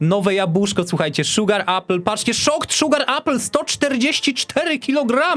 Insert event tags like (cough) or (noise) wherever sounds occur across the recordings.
Nowe jabłuszko, słuchajcie, Sugar Apple, patrzcie, Shocked Sugar Apple, 144 kg!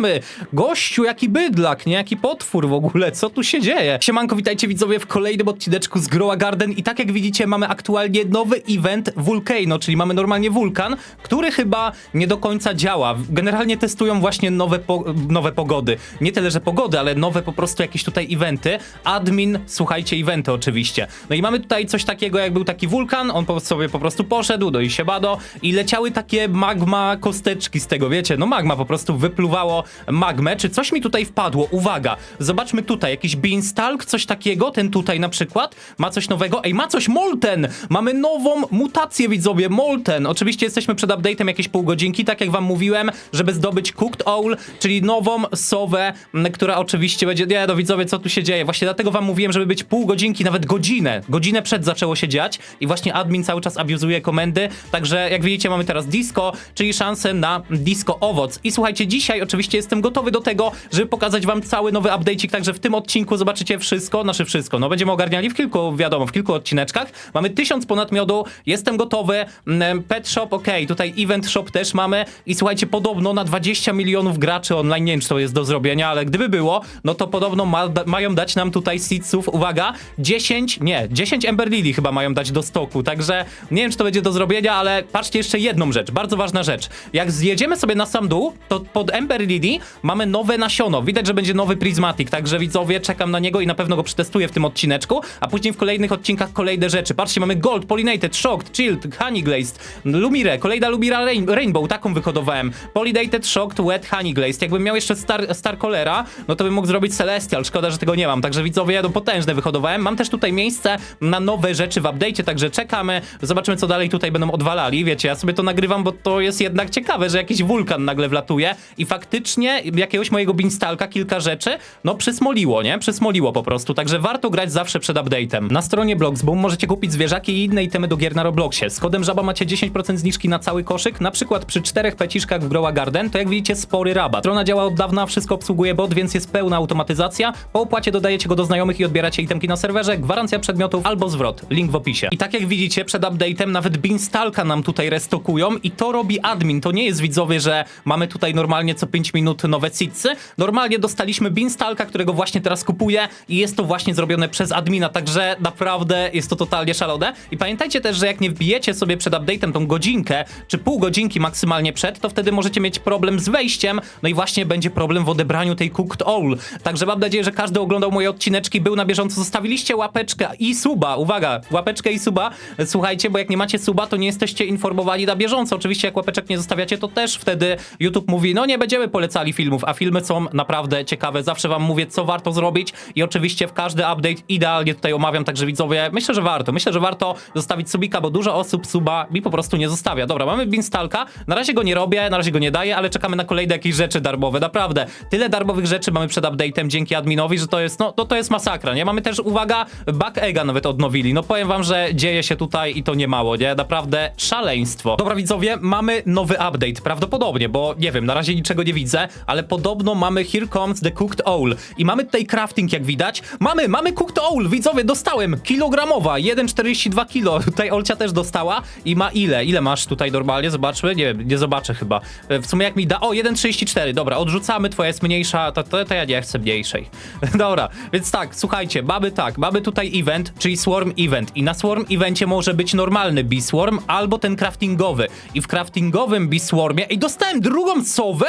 Gościu, jaki bydlak, nie? Jaki potwór w ogóle, co tu się dzieje? Siemanko, witajcie widzowie w kolejnym odcineczku z Growa Garden i tak jak widzicie mamy aktualnie nowy event Volcano, czyli mamy normalnie wulkan, który chyba nie do końca działa. Generalnie testują właśnie nowe, po nowe pogody. Nie tyle, że pogody, ale nowe po prostu jakieś tutaj eventy. Admin, słuchajcie, eventy oczywiście. No i mamy tutaj coś takiego, jak był taki wulkan, on po sobie po prostu poszedł do Ishebado i leciały takie magma kosteczki z tego, wiecie, no magma po prostu wypluwało magmę. Czy coś mi tutaj wpadło? Uwaga, zobaczmy tutaj, jakiś Beanstalk, coś takiego, ten tutaj na przykład, ma coś nowego. Ej, ma coś Molten! Mamy nową mutację, widzowie, Molten. Oczywiście jesteśmy przed update'em jakieś pół godzinki, tak jak wam mówiłem, żeby zdobyć Cooked Owl, czyli nową sowę, która oczywiście będzie... Nie, no widzowie, co tu się dzieje? Właśnie dlatego wam mówiłem, żeby być pół godzinki, nawet godzinę. Godzinę przed zaczęło się dziać i właśnie admin cały czas abuzuje komendy, także jak widzicie mamy teraz disco, czyli szansę na disco owoc. I słuchajcie, dzisiaj oczywiście jestem gotowy do tego, żeby pokazać wam cały nowy update'ik, także w tym odcinku zobaczycie wszystko, nasze wszystko. No będziemy ogarniali w kilku, wiadomo, w kilku odcineczkach. Mamy tysiąc ponad miodu, jestem gotowy. Mm, Pet shop, okej, tutaj event shop też mamy i słuchajcie, podobno na 20 milionów graczy online, nie wiem czy to jest do zrobienia, ale gdyby było, no to podobno ma, mają dać nam tutaj seedsów, uwaga, 10, nie, 10 Ember Lily chyba mają dać do stoku, także nie wiem czy to będzie do zrobienia, ale patrzcie jeszcze jedną rzecz, bardzo ważna rzecz. Jak zjedziemy sobie na sam dół, to pod Ember Lily mamy nowe nasiono. Widać, że będzie nowy Prismatic, także widzowie, czekam na niego i na pewno go przetestuję w tym odcineczku, a później w kolejnych odcinkach kolejne rzeczy. Patrzcie, mamy Gold, Pollinated, Shocked, Chilled, Honey Glazed, Lumire, kolejna Lumira Rain Rainbow, taką wyhodowałem. Pollinated, Shocked, Wet, Honey Glazed. Jakbym miał jeszcze Star, Star Colera, no to bym mógł zrobić Celestial, szkoda, że tego nie mam. Także widzowie, no potężne wyhodowałem. Mam też tutaj miejsce na nowe rzeczy w update'cie, także czekamy, zobaczymy co dalej tutaj będą odwalali. Wiecie, ja sobie to nagrywam, bo to jest jednak ciekawe, że jakiś wulkan nagle wlatuje i faktycznie jakiegoś mojego Beanstalka kilka rzeczy, no przysmoliło, nie? Przysmoliło po prostu, także warto grać zawsze przed update'em. Na stronie Bloxboom możecie kupić zwierzaki i inne itemy do gier na Robloxie. Z kodem żaba macie 10% zniżki na cały koszyk, na przykład przy czterech peciszkach w Growa Garden, to jak widzicie spory rabat. Strona działa od dawna, wszystko obsługuje bot, więc jest pełna automatyzacja. Po opłacie dodajecie go do znajomych i odbieracie itemki na serwerze, gwarancja przedmiotów albo zwrot. Link w opisie. I tak jak widzicie, przed update'em nawet Beanstalka nam tutaj restokują i to robi admin. To nie jest widzowie, że mamy tutaj normalnie co 5 minut nowe seedsy. Normalnie dostaliśmy Beanstalka, którego właśnie teraz kupuję i jest to właśnie zrobione przez admina, także naprawdę jest to totalnie szalone. I pamiętajcie też, że jak nie wbijecie sobie przed update'em tą godzinkę, czy pół godzinki maksymalnie przed, to wtedy możecie mieć problem z wejściem, no i właśnie będzie problem w odebraniu tej Cooked Owl. Także mam nadzieję, że każdy oglądał moje odcineczki, był na bieżąco, zostawiliście łapeczkę i suba, uwaga, łapeczkę i suba, słuchajcie, bo jak nie macie suba, to nie jesteście informowani na bieżąco. Oczywiście jak łapeczek nie zostawiacie, to też wtedy YouTube mówi, no nie będziemy polecali filmów, a filmy są naprawdę ciekawe. Zawsze wam mówię, co warto zrobić i oczywiście w każdy update idealnie tutaj omawiam, także widzowie, myślę, że warto. Myślę, że warto zostawić subika, bo dużo osób suba mi po prostu nie zostawia. Dobra, mamy Beanstalka, na razie go nie robię, na razie go nie daję, ale czekamy na kolejne jakieś rzeczy darmowe, naprawdę. Tyle darmowych rzeczy mamy przed update'em dzięki adminowi, że to jest, no to, to jest masakra, nie? Mamy też, uwaga, Back Egga nawet odnowili. No powiem wam, że dzieje się tutaj i to nie mało, nie? Naprawdę szaleństwo. Dobra widzowie, mamy nowy update, prawdopodobnie, bo nie wiem, na razie niczego nie widzę, ale podobno mamy Here Comes the Cooked Owl i mamy tutaj crafting, jak widać. Mamy, mamy Cooked Owl, widzowie, dostałem, kilogramowa, 1,42 kilo, (laughs) tutaj Olcia też dostała i ma ile? Ile masz tutaj normalnie? Zobaczmy, nie wiem, nie zobaczę chyba. W sumie jak mi da, o, 1,34, dobra, odrzucamy, twoja jest mniejsza, to, to, to ja nie chcę mniejszej. (laughs) dobra, więc tak, słuchajcie, mamy tak, mamy tutaj event, czyli Swarm Event i na Swarm Evencie może być normalny Beeswarm albo ten craftingowy i w craftingowym Beeswarmie, ej, dostałem drugą sowę?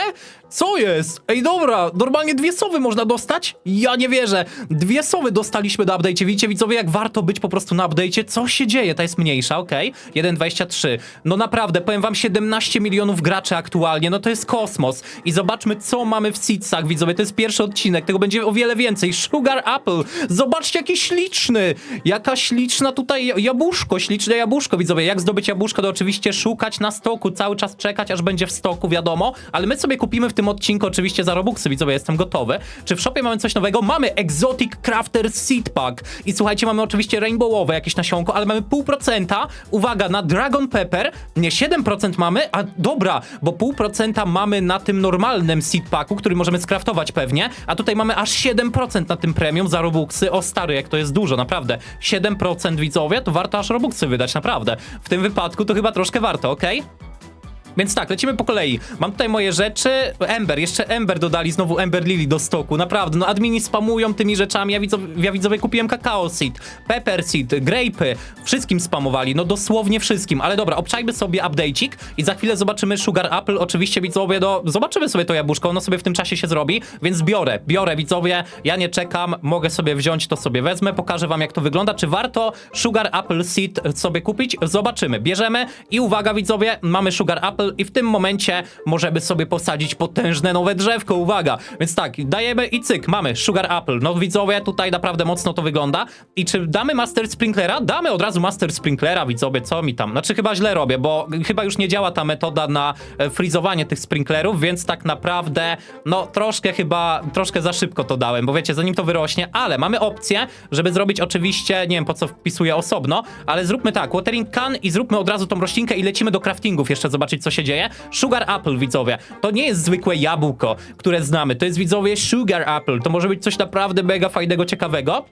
Co jest? Ej, dobra, normalnie dwie sowy można dostać? Ja nie wierzę. Dwie sowy dostaliśmy na update'cie. Widzicie, widzowie, jak warto być po prostu na update'cie? Co się dzieje? Ta jest mniejsza, okej. 1,23. No naprawdę, powiem wam, 17 milionów graczy aktualnie, no to jest kosmos. I zobaczmy, co mamy w seedsach, widzowie. To jest pierwszy odcinek, tego będzie o wiele więcej. Sugar Apple. Zobaczcie, jaki śliczny. Jaka śliczna tutaj jabłuszko, śliczne jabłuszko, widzowie. Jak zdobyć jabłuszko? To oczywiście szukać na stoku, cały czas czekać, aż będzie w stoku, wiadomo. Ale my sobie kupimy w tym odcinku oczywiście za Robuxy, widzowie, jestem gotowy. Czy w shopie mamy coś nowego? Mamy Exotic Crafter Seed Pack. I słuchajcie, mamy oczywiście rainbowowe jakieś nasionko, ale mamy pół procenta. Uwaga, na Dragon Pepper. Nie, 7% mamy, a dobra, bo pół procenta mamy na tym normalnym Seed Packu, który możemy skraftować pewnie, a tutaj mamy aż 7% na tym premium za Robuxy. O stary, jak to jest dużo, naprawdę. 7% widzowie, to warto aż Robuxy wydać, naprawdę. W tym wypadku to chyba troszkę warto, okej? Więc tak, lecimy po kolei. Mam tutaj moje rzeczy. Ember, jeszcze Ember dodali, znowu Ember Lily do stoku. Naprawdę, no admini spamują tymi rzeczami. Ja widzowie, ja widzowie kupiłem kakao seed, pepper seed, grape'y. Wszystkim spamowali, no dosłownie wszystkim. Ale dobra, obczajmy sobie update'ik i za chwilę zobaczymy Sugar Apple. Oczywiście widzowie, no zobaczymy sobie to jabłuszko, ono sobie w tym czasie się zrobi, więc biorę, biorę widzowie. Ja nie czekam, mogę sobie wziąć, to sobie wezmę, pokażę wam jak to wygląda. Czy warto Sugar Apple Seed sobie kupić? Zobaczymy. Bierzemy i uwaga widzowie, mamy Sugar Apple i w tym momencie możemy sobie posadzić potężne nowe drzewko, uwaga. Więc tak, dajemy i cyk, mamy Sugar Apple. No widzowie, tutaj naprawdę mocno to wygląda. I czy damy Master Sprinklera? Damy od razu Master Sprinklera, widzowie, co mi tam? Znaczy chyba źle robię, bo chyba już nie działa ta metoda na e, frizowanie tych sprinklerów, więc tak naprawdę, no troszkę chyba, troszkę za szybko to dałem, bo wiecie, zanim to wyrośnie, ale mamy opcję, żeby zrobić oczywiście, nie wiem po co wpisuję osobno, ale zróbmy tak, watering can i zróbmy od razu tą roślinkę i lecimy do craftingów jeszcze zobaczyć co się dzieje. Sugar Apple, widzowie, to nie jest zwykłe jabłko, które znamy, to jest widzowie Sugar Apple, to może być coś naprawdę mega fajnego, ciekawego.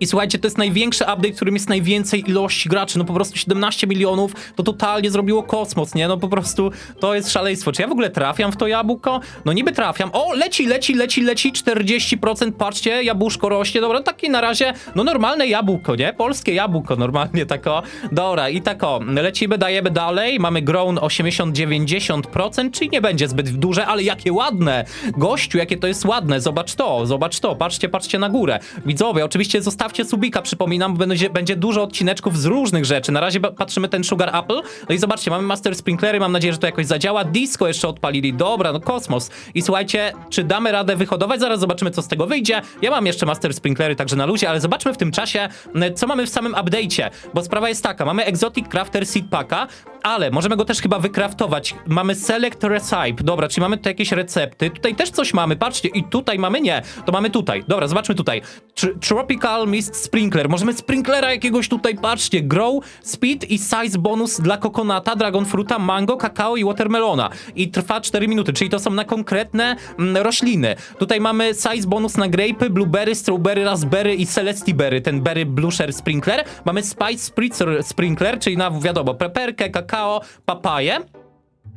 I słuchajcie, to jest największy update, którym jest najwięcej ilości graczy. No po prostu 17 milionów to totalnie zrobiło kosmos, nie? No po prostu to jest szaleństwo. Czy ja w ogóle trafiam w to jabłko? No niby trafiam. O, leci, leci, leci, leci. 40%, patrzcie, jabłuszko rośnie. Dobra, takie na razie, no normalne jabłko, nie? Polskie jabłko, normalnie tako. Dobra, i tako. Lecimy, dajemy dalej. Mamy grown 80-90%, czyli nie będzie zbyt duże, ale jakie ładne. Gościu, jakie to jest ładne. Zobacz to, zobacz to. Patrzcie, patrzcie na górę. Widzowie, oczywiście zostawcie subika, przypominam, bo będzie, będzie dużo odcineczków z różnych rzeczy. Na razie patrzymy ten Sugar Apple. No i zobaczcie, mamy Master Sprinklery, mam nadzieję, że to jakoś zadziała. Disco jeszcze odpalili. Dobra, no kosmos. I słuchajcie, czy damy radę wyhodować? Zaraz zobaczymy, co z tego wyjdzie. Ja mam jeszcze Master Sprinklery, także na luzie, ale zobaczmy w tym czasie, co mamy w samym update'cie. Bo sprawa jest taka, mamy Exotic Crafter Seed Packa, ale możemy go też chyba wykraftować. Mamy Select Recipe. Dobra, czyli mamy tutaj jakieś recepty. Tutaj też coś mamy, patrzcie. I tutaj mamy nie. To mamy tutaj. Dobra, zobaczmy tutaj. Tr- Tropical Mist Sprinkler. Możemy sprinklera jakiegoś tutaj, patrzcie. Grow, Speed i Size bonus dla kokonata, Dragon Fruita, Mango, Kakao i Watermelona. I trwa 4 minuty, czyli to są na konkretne mm, rośliny. Tutaj mamy Size bonus na grape, Blueberry, Strawberry, Raspberry i Celesti Berry. Ten Berry Blusher Sprinkler. Mamy Spice Spritzer Sprinkler, czyli na, wiadomo, peperkę, kakao, papaję.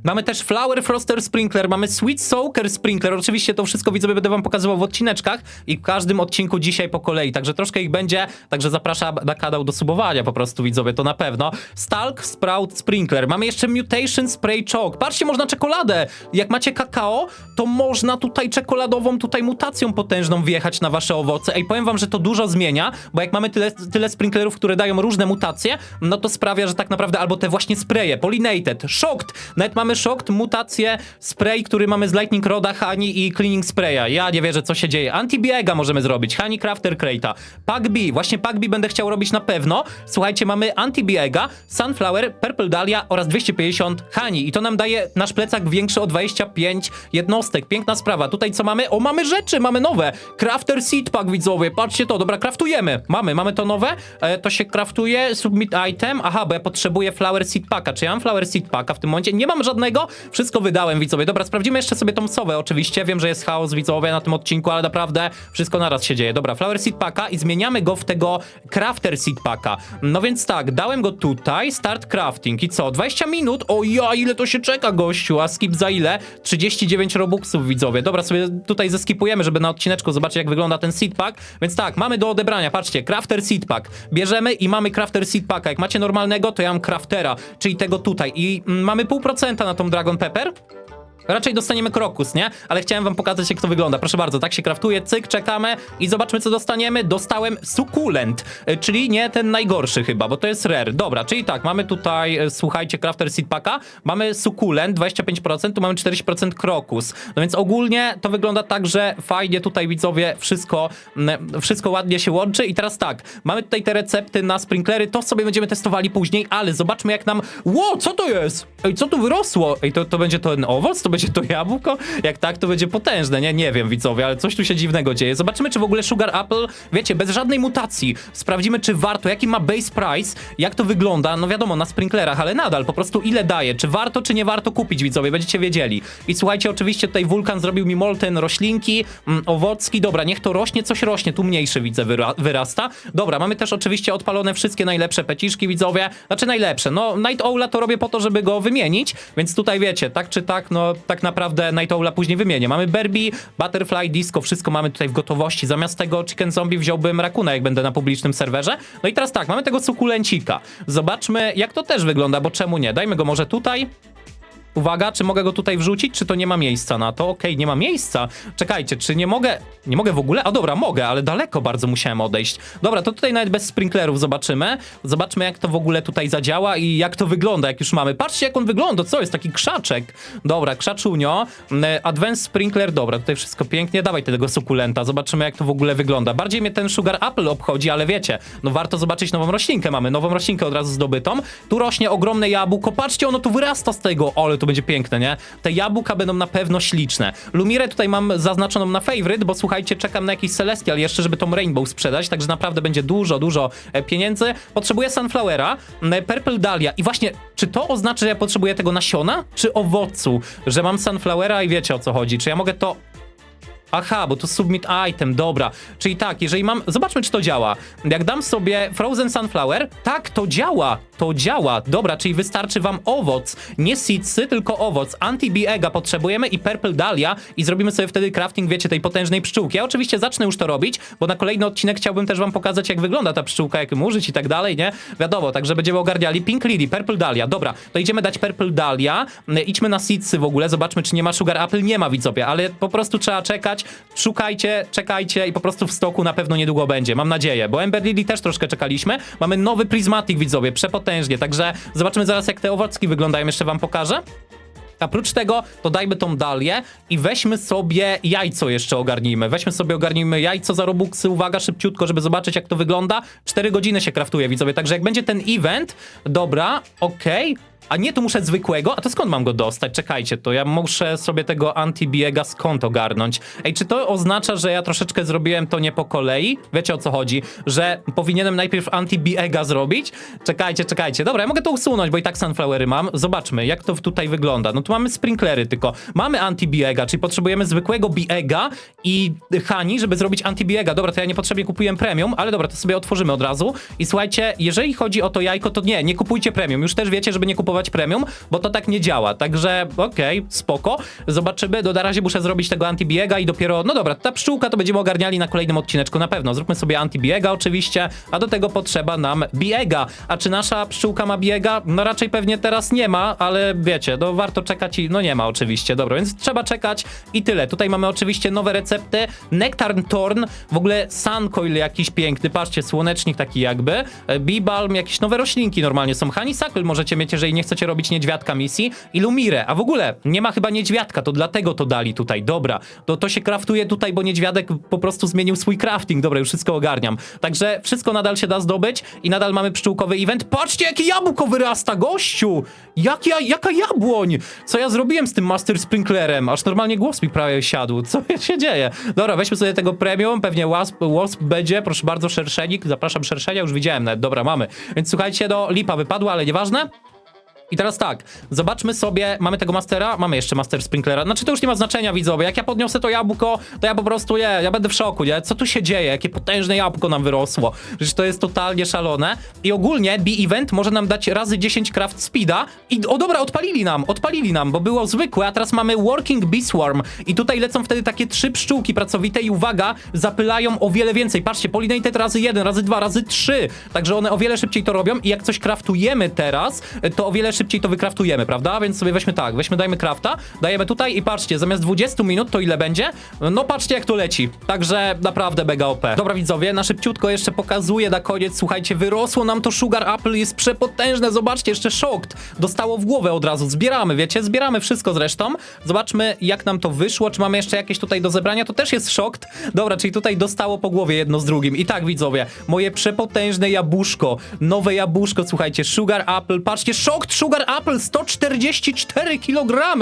Mamy też Flower Froster Sprinkler, mamy Sweet Soaker Sprinkler. Oczywiście to wszystko widzowie będę wam pokazywał w odcineczkach i w każdym odcinku dzisiaj po kolei. Także troszkę ich będzie, także zapraszam na kanał do subowania po prostu widzowie, to na pewno. Stalk Sprout Sprinkler. Mamy jeszcze Mutation Spray Chalk. Patrzcie, można czekoladę. Jak macie kakao, to można tutaj czekoladową, tutaj mutacją potężną wjechać na wasze owoce. Ej, powiem wam, że to dużo zmienia, bo jak mamy tyle, tyle sprinklerów, które dają różne mutacje, no to sprawia, że tak naprawdę albo te właśnie spraye, Pollinated, Shocked, nawet mamy Shocked, mutację, spray, który mamy z Lightning Roda, Honey i Cleaning Spraya. Ja nie wierzę, co się dzieje. Antibiega możemy zrobić, Honey Crafter Crate'a, Pack B, właśnie Pack B będę chciał robić na pewno. Słuchajcie, mamy Antibiega, Sunflower, Purple Dahlia oraz 250 Honey i to nam daje nasz plecak większy o 25 jednostek. Piękna sprawa. Tutaj co mamy? O, mamy rzeczy, mamy nowe. Crafter Seed Pack, widzowie, patrzcie to, dobra, kraftujemy. Mamy, mamy to nowe, e, to się kraftuje, submit item, aha, bo ja potrzebuję Flower Seed Packa. Czy ja mam Flower Seed Packa w tym momencie? Nie mam żadnego, wszystko wydałem, widzowie. Dobra, sprawdzimy jeszcze sobie tą sowę, oczywiście. Wiem, że jest chaos, widzowie, na tym odcinku, ale naprawdę wszystko naraz się dzieje. Dobra, Flower Seed Packa i zmieniamy go w tego Crafter Seed Packa. No więc tak, dałem go tutaj, start crafting i co? 20 minut? O ja, ile to się czeka, gościu, a skip za ile? 39 robuxów, widzowie. Dobra, sobie tutaj zeskipujemy, żeby na odcineczku zobaczyć, jak wygląda ten seed pack. Więc tak, mamy do odebrania, patrzcie, crafter seed pack. Bierzemy i mamy crafter seed packa. Jak macie normalnego, to ja mam craftera, czyli tego tutaj. I mm, mamy pół procenta na tą Dragon Pepper. Raczej dostaniemy krokus, nie? Ale chciałem wam pokazać, jak to wygląda. Proszę bardzo, tak się kraftuje, cyk, czekamy i zobaczmy, co dostaniemy. Dostałem sukulent, y, czyli nie ten najgorszy chyba, bo to jest rare. Dobra, czyli tak, mamy tutaj, y, słuchajcie, crafter seed packa, mamy sukulent, 25%, tu mamy 40% krokus. No więc ogólnie to wygląda tak, że fajnie tutaj, widzowie, wszystko, wszystko ładnie się łączy i teraz tak, mamy tutaj te recepty na sprinklery, to sobie będziemy testowali później, ale zobaczmy, jak nam... Ło, co to jest? Ej, co tu wyrosło? Ej, to, to będzie ten owoc? To będzie to jabłko? Jak tak, to będzie potężne, nie? Nie wiem, widzowie, ale coś tu się dziwnego dzieje. Zobaczymy, czy w ogóle Sugar Apple, wiecie, bez żadnej mutacji. Sprawdzimy, czy warto, jaki ma base price, jak to wygląda, no wiadomo, na sprinklerach, ale nadal, po prostu ile daje, czy warto, czy nie warto kupić, widzowie, będziecie wiedzieli. I słuchajcie, oczywiście tutaj wulkan zrobił mi molten roślinki, mm, owocki, dobra, niech to rośnie, coś rośnie, tu mniejsze widzę wyra wyrasta. Dobra, mamy też oczywiście odpalone wszystkie najlepsze peciszki, widzowie, znaczy najlepsze, no Night Owla to robię po to, żeby go wymienić, więc tutaj wiecie, tak czy tak, no tak naprawdę Night Owla później wymienię. Mamy Barbie, Butterfly, Disco, wszystko mamy tutaj w gotowości. Zamiast tego Chicken Zombie wziąłbym Rakuna, jak będę na publicznym serwerze. No i teraz tak, mamy tego sukulencika. Zobaczmy, jak to też wygląda, bo czemu nie? Dajmy go może tutaj. Uwaga, czy mogę go tutaj wrzucić, czy to nie ma miejsca na to? Okej, nie ma miejsca. Czekajcie, czy nie mogę... Nie mogę w ogóle? A dobra, mogę, ale daleko bardzo musiałem odejść. Dobra, to tutaj nawet bez sprinklerów zobaczymy. Zobaczmy, jak to w ogóle tutaj zadziała i jak to wygląda, jak już mamy. Patrzcie, jak on wygląda, co jest? Taki krzaczek. Dobra, krzaczunio. Mm, Advanced Sprinkler, dobra, tutaj wszystko pięknie. Dawaj tego sukulenta, zobaczymy, jak to w ogóle wygląda. Bardziej mnie ten Sugar Apple obchodzi, ale wiecie, no warto zobaczyć nową roślinkę. Mamy nową roślinkę od razu zdobytą. Tu rośnie ogromne jabłko. Patrzcie, ono tu wyrasta z tego. Ale to będzie piękne, nie? Te jabłka będą na pewno śliczne. Lumirę tutaj mam zaznaczoną na favorite, bo słuchajcie, czekam na jakiś Celestial jeszcze, żeby tą Rainbow sprzedać, także naprawdę będzie dużo, dużo e, pieniędzy. Potrzebuję Sunflowera, m, Purple Dahlia i właśnie, czy to oznacza, że ja potrzebuję tego nasiona, czy owocu? Że mam Sunflowera i wiecie o co chodzi, czy ja mogę to Aha, bo to submit item, dobra. Czyli tak, jeżeli mam. Zobaczmy, czy to działa. Jak dam sobie Frozen Sunflower, tak, to działa. To działa. Dobra, czyli wystarczy wam owoc. Nie seedsy, tylko owoc. Anti-Biega potrzebujemy i Purple Dahlia i zrobimy sobie wtedy crafting, wiecie, tej potężnej pszczółki. Ja oczywiście zacznę już to robić, bo na kolejny odcinek chciałbym też wam pokazać, jak wygląda ta pszczółka, jak ją użyć i tak dalej, nie? Wiadomo, także będziemy ogarniali. Pink Lily, Purple Dahlia. Dobra, to idziemy dać Purple Dahlia. Mm, Idźmy na seedsy w ogóle, zobaczmy, czy nie ma Sugar Apple. Nie ma, widzowie, ale po prostu trzeba czekać. Szukajcie, czekajcie i po prostu w stoku na pewno niedługo będzie. Mam nadzieję, bo Ember Lily też troszkę czekaliśmy. Mamy nowy Prismatic, widzowie, przepotężnie, także zobaczymy zaraz, jak te owocki wyglądają. Jeszcze wam pokażę. Oprócz tego, to dajmy tą dalię i weźmy sobie jajco jeszcze ogarnijmy. Weźmy sobie, ogarnijmy jajco za robuxy, uwaga, szybciutko, żeby zobaczyć jak to wygląda. 4 godziny się kraftuje, widzowie, także jak będzie ten event, dobra, okej, a nie, tu muszę zwykłego, a to skąd mam go dostać? Czekajcie, to ja muszę sobie tego anti-biega skąd ogarnąć. Ej, czy to oznacza, że ja troszeczkę zrobiłem to nie po kolei? Wiecie o co chodzi? Że powinienem najpierw anti-biega zrobić? Czekajcie, czekajcie. Dobra, ja mogę to usunąć, bo i tak sunflowery mam. Zobaczmy, jak to tutaj wygląda. No tu mamy sprinklery tylko. Mamy anti-biega, czyli potrzebujemy zwykłego biega i hani, żeby zrobić anti-biega. Dobra, to ja niepotrzebnie kupiłem premium, ale dobra, to sobie otworzymy od razu. I słuchajcie, jeżeli chodzi o to jajko, to nie, nie kupujcie premium. Już też wiecie, żeby nie kupować premium, bo to tak nie działa. Także okej, spoko. Zobaczymy. Do na razie muszę zrobić tego anti-biega i dopiero, no dobra, ta pszczółka to będziemy ogarniali na kolejnym odcineczku na pewno. Zróbmy sobie anti-biega oczywiście, a do tego potrzeba nam biega. A czy nasza pszczółka ma biega? No raczej pewnie teraz nie ma, ale wiecie, no warto czekać i no nie ma oczywiście. Dobra, więc trzeba czekać i tyle. Tutaj mamy oczywiście nowe recepty. Nectarn Torn, w ogóle Suncoil jakiś piękny, patrzcie, słonecznik taki jakby. E, Bibalm, jakieś nowe roślinki normalnie są. Honeysuckle możecie mieć, jeżeli nie chcecie robić niedźwiadka misji. I Lumire, a w ogóle nie ma chyba niedźwiadka, to dlatego to dali tutaj. Dobra, to, to się kraftuje tutaj, bo niedźwiadek po prostu zmienił swój crafting. Dobra, już wszystko ogarniam. Także wszystko nadal się da zdobyć i nadal mamy pszczółkowy event. Patrzcie, jakie jabłko wyrasta, gościu! Jak ja, jaka jabłoń! Co ja zrobiłem z tym Master Sprinklerem? Aż normalnie głos mi prawie siadł. Co się dzieje? Dobra, weźmy sobie tego premium, pewnie wasp, wasp będzie. Proszę bardzo, szerszenik. Zapraszam szerszenia, już widziałem nawet. Dobra, mamy. Więc słuchajcie, do lipa wypadła, ale nieważne. I teraz tak, zobaczmy sobie, mamy tego mastera, mamy jeszcze master sprinklera. Znaczy to już nie ma znaczenia, widzowie. Jak ja podniosę to jabłko, to ja po prostu je, ja będę w szoku, nie? Co tu się dzieje? Jakie potężne jabłko nam wyrosło. Przecież to jest totalnie szalone. I ogólnie B-Event może nam dać razy 10 craft speeda. I o dobra, odpalili nam, odpalili nam, bo było zwykłe, a teraz mamy working bee swarm. I tutaj lecą wtedy takie trzy pszczółki pracowite i uwaga, zapylają o wiele więcej. Patrzcie, pollinated razy jeden, razy dwa, razy trzy. Także one o wiele szybciej to robią i jak coś craftujemy teraz, to o wiele szybciej to wykraftujemy, prawda? Więc sobie weźmy tak, weźmy, dajmy crafta, dajemy tutaj i patrzcie, zamiast 20 minut to ile będzie? No patrzcie jak to leci. Także naprawdę mega OP. Dobra widzowie, na szybciutko jeszcze pokazuję na koniec, słuchajcie, wyrosło nam to Sugar Apple, jest przepotężne, zobaczcie, jeszcze Shocked dostało w głowę od razu, zbieramy, wiecie, zbieramy wszystko zresztą. Zobaczmy jak nam to wyszło, czy mamy jeszcze jakieś tutaj do zebrania, to też jest Shocked. Dobra, czyli tutaj dostało po głowie jedno z drugim. I tak widzowie, moje przepotężne jabłuszko, nowe jabłuszko, słuchajcie, Sugar Apple, patrzcie, Shocked Sugar Sugar Apple 144 kg!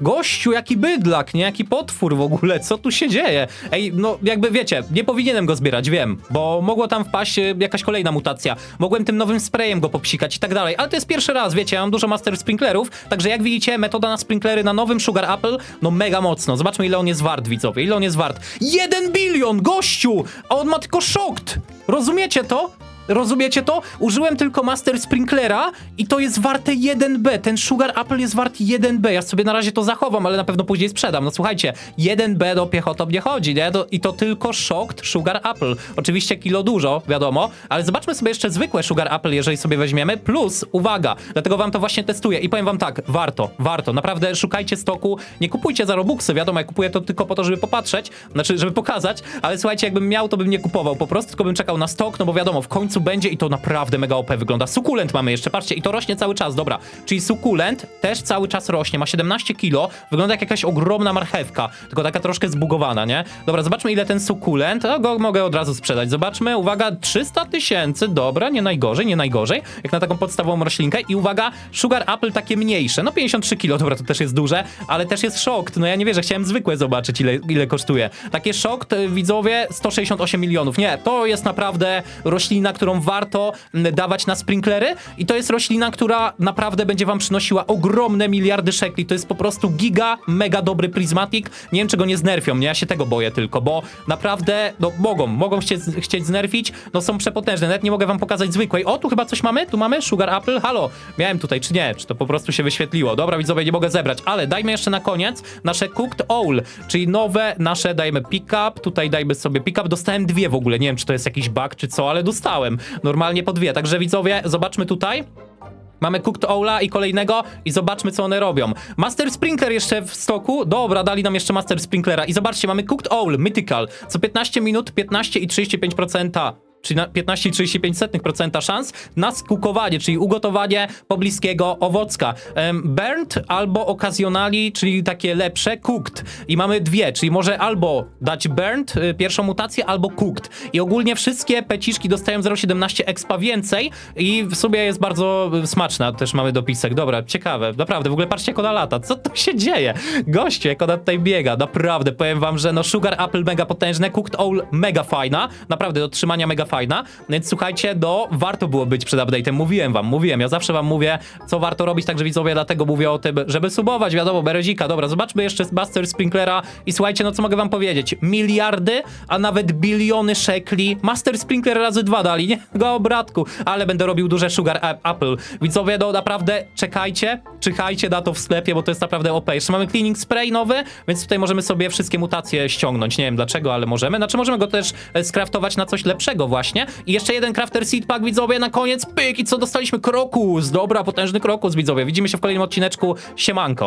Gościu, jaki bydlak, nie? Jaki potwór w ogóle, co tu się dzieje? Ej, no jakby wiecie, nie powinienem go zbierać, wiem, bo mogło tam wpaść e, jakaś kolejna mutacja. Mogłem tym nowym sprayem go popsikać i tak dalej, ale to jest pierwszy raz, wiecie, ja mam dużo Master Sprinklerów, także jak widzicie, metoda na sprinklery na nowym Sugar Apple, no mega mocno. Zobaczmy, ile on jest wart, widzowie, ile on jest wart. 1 bilion, gościu! A on ma tylko szokt! Rozumiecie to? Rozumiecie to? Użyłem tylko Master Sprinklera i to jest warte 1B. Ten Sugar Apple jest wart 1B. Ja sobie na razie to zachowam, ale na pewno później sprzedam. No słuchajcie, 1B do piechotą nie chodzi, nie? I to tylko Shocked Sugar Apple. Oczywiście kilo dużo, wiadomo, ale zobaczmy sobie jeszcze zwykłe Sugar Apple, jeżeli sobie weźmiemy. Plus, uwaga, dlatego wam to właśnie testuję i powiem wam tak, warto, warto. Naprawdę szukajcie stoku, nie kupujcie za Robuxy, wiadomo, ja kupuję to tylko po to, żeby popatrzeć, znaczy, żeby pokazać, ale słuchajcie, jakbym miał, to bym nie kupował po prostu, tylko bym czekał na stok, no bo wiadomo, w końcu będzie i to naprawdę mega OP wygląda. Sukulent mamy jeszcze, patrzcie, i to rośnie cały czas, dobra. Czyli sukulent też cały czas rośnie, ma 17 kilo, wygląda jak jakaś ogromna marchewka, tylko taka troszkę zbugowana, nie? Dobra, zobaczmy ile ten sukulent, no go mogę od razu sprzedać. Zobaczmy, uwaga, 300 tysięcy, dobra, nie najgorzej, nie najgorzej, jak na taką podstawową roślinkę i uwaga, Sugar Apple takie mniejsze, no 53 kilo, dobra, to też jest duże, ale też jest szokt, no ja nie wierzę, chciałem zwykłe zobaczyć ile, ile kosztuje. Takie szokt, y, widzowie, 168 milionów, nie, to jest naprawdę roślina, którą warto mm, dawać na sprinklery. I to jest roślina, która naprawdę będzie wam przynosiła ogromne miliardy szekli, to jest po prostu giga, mega dobry prismatic, nie wiem czego nie znerfią, nie, ja się tego boję tylko, bo naprawdę, no mogą, mogą chcieć, chcieć znerfić, no są przepotężne, nawet nie mogę wam pokazać zwykłej, o tu chyba coś mamy, tu mamy, Sugar Apple, halo, miałem tutaj, czy nie, czy to po prostu się wyświetliło, dobra widzowie, nie mogę zebrać, ale dajmy jeszcze na koniec nasze Cooked Owl, czyli nowe nasze, dajmy pick-up, tutaj dajmy sobie pick-up, dostałem dwie w ogóle, nie wiem czy to jest jakiś bug czy co, ale dostałem, normalnie po dwie, także widzowie, zobaczmy tutaj, Mamy Cooked Owla i kolejnego i zobaczmy, co one robią. Master Sprinkler jeszcze w stoku. Dobra, dali nam jeszcze Master Sprinklera. I zobaczcie, mamy Cooked Owl, Mythical. Co 15 minut 15 i 35%. Czyli na 15,35% szans na skukowanie, czyli ugotowanie pobliskiego owocka. Burnt albo okazjonali, czyli takie lepsze, cooked. I mamy dwie, czyli może albo dać burnt, y, pierwszą mutację, albo cooked. I ogólnie wszystkie peciszki dostają 0,17 expa więcej i w sumie jest bardzo y, smaczna. Też mamy dopisek. Dobra, ciekawe. Naprawdę, w ogóle patrzcie jak ona lata. Co tu się dzieje? Goście, jak ona tutaj biega. Naprawdę, powiem wam, że no Sugar Apple mega potężne, Cooked Owl mega fajna. Naprawdę, do trzymania mega fajna. Więc słuchajcie, do warto było być przed update'em. Mówiłem wam, mówiłem. Ja zawsze wam mówię, co warto robić, także widzowie, dlatego mówię o tym, żeby subować. Wiadomo, Berezika. Dobra, zobaczmy jeszcze Buster Sprinklera i słuchajcie, no co mogę wam powiedzieć? Miliardy, a nawet biliony szekli. Master Sprinkler razy dwa dali, nie? (laughs) Go, bratku. Ale będę robił duże Sugar Apple. Widzowie, no naprawdę czekajcie, czyhajcie na to w sklepie, bo to jest naprawdę OP. Jeszcze mamy cleaning spray nowy, więc tutaj możemy sobie wszystkie mutacje ściągnąć. Nie wiem dlaczego, ale możemy. Znaczy możemy go też e, skraftować na coś lepszego właśnie. I jeszcze jeden crafter seed pack, widzowie, na koniec. Pyk! I co dostaliśmy? Krokus! Dobra, potężny krokus, widzowie. Widzimy się w kolejnym odcineczku. Siemanko.